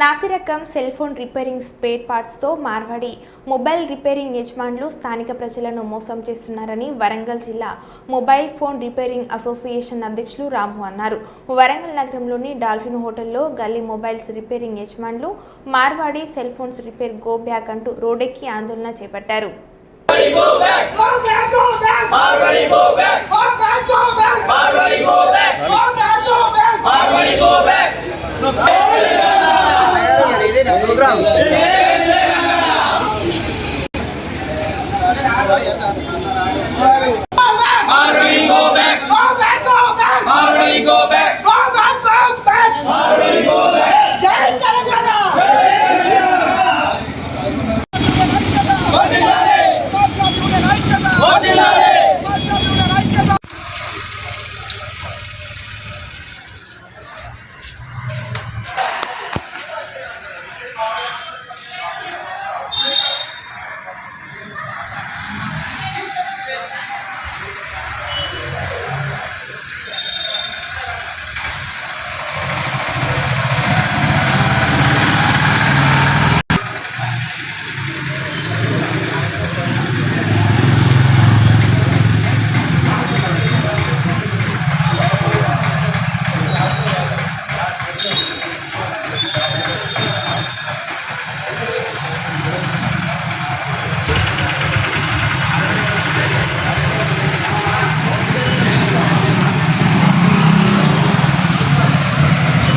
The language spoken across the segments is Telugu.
నాసిరకం సెల్ ఫోన్ రిపేరింగ్ స్పేర్ పార్ట్స్తో మార్వాడి మొబైల్ రిపేరింగ్ యజమానులు స్థానిక ప్రజలను మోసం చేస్తున్నారని వరంగల్ జిల్లా మొబైల్ ఫోన్ రిపేరింగ్ అసోసియేషన్ అధ్యక్షులు రాము అన్నారు. వరంగల్ నగరంలోని డాల్ఫిన్ హోటల్లో గల్లీ మొబైల్స్ రిపేరింగ్ యజమానులు Marwari cell phones repair go back అంటూ రోడ్డెక్కి ఆందోళన చేపట్టారు. Go back, go Marwari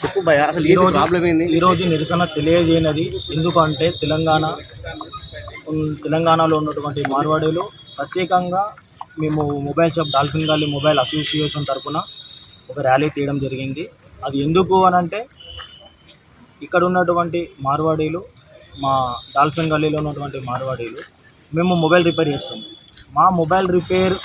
చెప్పు భయ అసలు ఈరోజు- ప్రాబ్లం ఏంది? ఈరోజు నిరసన తెలియజేయనది. ఎందుకంటే తెలంగాణ తెలంగాణలో ఉన్నటువంటి మార్వాడీలు ప్రత్యేకంగా మేము మొబైల్ షాప్ డాల్ఫిన్ గాలి మొబైల్ అసోసియేషన్ తరఫున ఒక ర్యాలీ తీయడం జరిగింది. అది ఎందుకు అని అంటే ఇక్కడ ఉన్నటువంటి మార్వాడీలు మా డాల్ఫిన్ గల్లీలో ఉన్నటువంటి మార్వాడీలు మేము మొబైల్ రిపేర్ చేస్తాం. మా మొబైల్ రిపేర్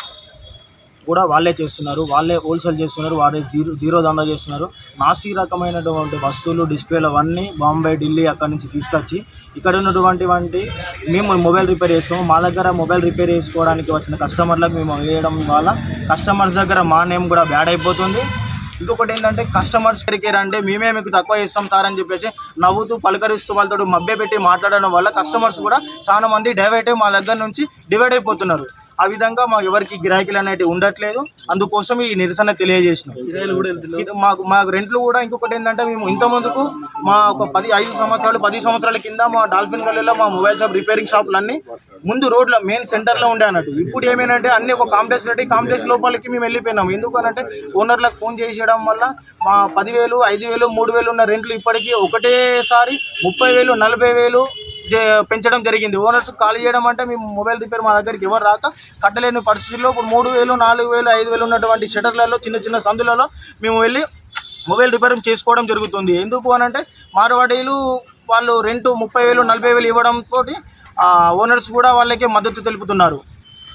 కూడా వాళ్ళే చేస్తున్నారు వాళ్ళే హోల్సేల్ చేస్తున్నారు వాళ్ళే జీరో జీరో దందా చేస్తున్నారు. నాసి రకమైనటువంటి వస్తువులు డిస్ప్లేలు అవన్నీ బాంబే ఢిల్లీ అక్కడి నుంచి తీసుకొచ్చి ఇక్కడ ఉన్నటువంటి వంటి మేము మొబైల్ రిపేర్ చేస్తాము. మా దగ్గర మొబైల్ రిపేర్ చేసుకోవడానికి వచ్చిన కస్టమర్లకు మేము వేయడం వల్ల కస్టమర్స్ దగ్గర మా నేమ్ కూడా బ్యాడ్ అయిపోతుంది. ఇంకొకటి ఏంటంటే కస్టమర్స్ కేర్ అంటే మేమే మీకు తక్కువ ఇస్తాం సార్ అని చెప్పేసి నవ్వుతూ పలకరిస్తూ వాళ్ళతో మబ్బే పెట్టి మాట్లాడడం వల్ల కస్టమర్స్ కూడా చాలా మంది డైవర్ట్ మా దగ్గర నుంచి డివైడ్ అయిపోతున్నారు. ఆ విధంగా మాకు ఎవరికి గిరాకీలు అనేవి ఉండట్లేదు. అందుకోసం ఈ నిరసన తెలియజేసినాం. మాకు మాకు రెంట్లు కూడా ఇంకొకటి ఏంటంటే మేము ఇంత ముందుకు మా ఒక పది ఐదు సంవత్సరాలు పది సంవత్సరాల కింద మా డాల్ఫిన్ గల్లీలో మా మొబైల్ షాప్ రిపేరింగ్ షాపులు అన్ని ముందు రోడ్ల మెయిన్ సెంటర్లో ఉండే అన్నట్టు. ఇప్పుడు ఏమైందంటే అన్ని ఒక కాంప్లెక్స్ రెడీ కాంప్లెక్స్ లోపలికి మేము వెళ్ళిపోయినాం. ఎందుకనంటే ఓనర్లకు ఫోన్ చేసేయడం వల్ల మా పదివేలు ఐదు వేలు మూడు వేలు ఉన్న రెంట్లు ఇప్పటికీ ఒకటేసారి ముప్పై వేలు నలభై వేలు పెంచడం జరిగింది. ఓనర్స్ ఖాళీ చేయడం అంటే మేము మొబైల్ రిపేర్ మా దగ్గరికి ఎవరు రాక కట్టలేని పరిస్థితుల్లో ఇప్పుడు మూడు వేలు నాలుగు వేలు ఐదు వేలు ఉన్నటువంటి షటర్లలో చిన్న చిన్న సందులలో మేము వెళ్ళి మొబైల్ రిపేరింగ్ చేసుకోవడం జరుగుతుంది. ఎందుకు అని అంటే మార్వాడీలు వాళ్ళు రెంట్ ముప్పై వేలు నలభై వేలు ఇవ్వడంతో ఓనర్స్ కూడా వాళ్ళకి మద్దతు తెలుపుతున్నారు.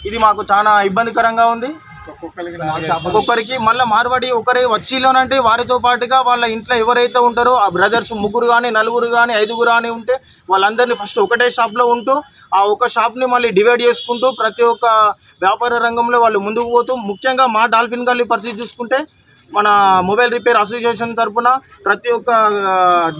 ఇది మాకు చాలా ఇబ్బందికరంగా ఉంది. ఒక్కొక్కరికి మళ్ళీ మార్వాడి ఒకరి వచ్చిలోనంటే వారితో పాటుగా వాళ్ళ ఇంట్లో ఎవరైతే ఉంటారో ఆ బ్రదర్స్ ముగ్గురు కానీ నలుగురు కానీ ఐదుగురు కానీ ఉంటే వాళ్ళందరినీ ఫస్ట్ ఒకటే షాప్లో ఉంటూ ఆ ఒక షాప్ని మళ్ళీ డివైడ్ చేసుకుంటూ ప్రతి ఒక్క వ్యాపార రంగంలో వాళ్ళు ముందుకు పోతూ ముఖ్యంగా మా డాల్ఫిన్ గల్లీ పరిస్థితి చూసుకుంటే మన మొబైల్ రిపేర్ అసోసియేషన్ తరఫున ప్రతి ఒక్క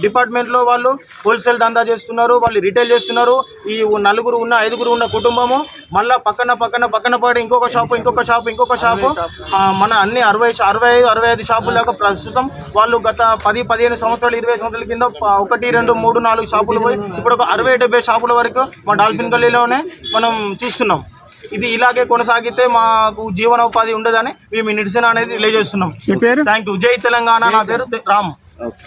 డిపార్ట్మెంట్లో వాళ్ళు హోల్సేల్ దందా చేస్తున్నారు వాళ్ళు రిటైల్ చేస్తున్నారు. ఈ నలుగురు ఉన్న ఐదుగురు ఉన్న కుటుంబము మళ్ళీ పక్కన పక్కన పక్కన పడి ఇంకొక షాపు ఇంకొక షాపు ఇంకొక షాపు. మన అన్ని అరవై అరవై ఐదు అరవై ఐదు షాపులకు ప్రస్తుతం వాళ్ళు గత పది పదిహేను సంవత్సరాలు ఇరవై సంవత్సరాల కింద ఒకటి రెండు మూడు నాలుగు షాపులు పోయి ఇప్పుడు ఒక అరవై డెబ్బై షాపుల వరకు మా డాల్ఫిన్ గల్లీలోనే మనం చూస్తున్నాం. ఇది ఇలాగే కొనసాగితే మాకు జీవనోపాధి ఉండదని మేము నిరసన అనేది తెలియజేస్తున్నాం. థ్యాంక్ యూ జై తెలంగాణ. నా పేరు? రామ్. ఓకే.